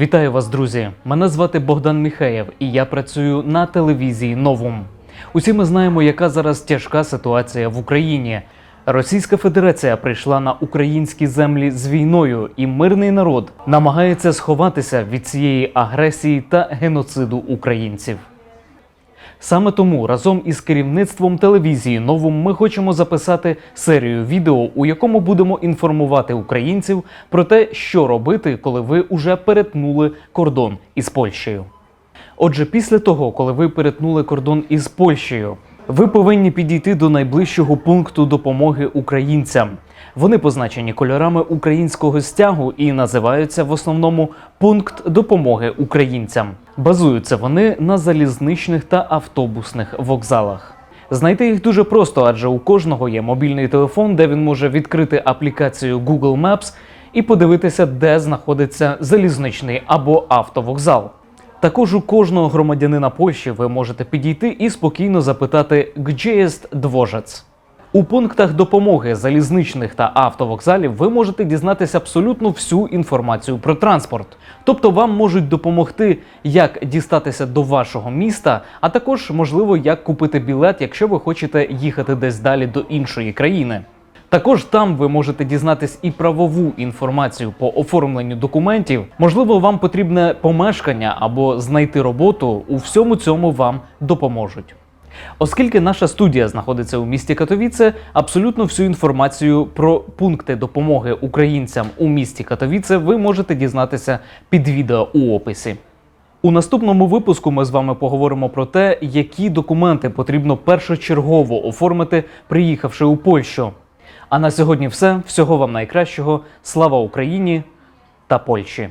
Вітаю вас, друзі! Мене звати Богдан Міхаєв, і я працюю на телевізії Новум. Усі ми знаємо, яка зараз тяжка ситуація в Україні. Російська Федерація прийшла на українські землі з війною, і мирний народ намагається сховатися від цієї агресії та геноциду українців. Саме тому разом із керівництвом телевізії Новум ми хочемо записати серію відео, у якому будемо інформувати українців про те, що робити, коли ви уже перетнули кордон із Польщею. Отже, після того, коли ви перетнули кордон із Польщею, ви повинні підійти до найближчого пункту допомоги українцям. Вони позначені кольорами українського стягу і називаються в основному пункт допомоги українцям. Базуються вони на залізничних та автобусних вокзалах. Знайти їх дуже просто, адже у кожного є мобільний телефон, де він може відкрити аплікацію Google Maps і подивитися, де знаходиться залізничний або автовокзал. Також у кожного громадянина Польщі ви можете підійти і спокійно запитати «Gdzie jest dworzec?». У пунктах допомоги залізничних та автовокзалів ви можете дізнатися абсолютно всю інформацію про транспорт. Тобто вам можуть допомогти, як дістатися до вашого міста, а також можливо як купити білет, якщо ви хочете їхати десь далі до іншої країни. Також там ви можете дізнатись і правову інформацію по оформленню документів. Можливо, вам потрібне помешкання або знайти роботу. У всьому цьому вам допоможуть. Оскільки наша студія знаходиться у місті Катовіце, абсолютно всю інформацію про пункти допомоги українцям у місті Катовіце ви можете дізнатися під відео у описі. У наступному випуску ми з вами поговоримо про те, які документи потрібно першочергово оформити, приїхавши у Польщу. А на сьогодні все. Всього вам найкращого. Слава Україні та Польщі!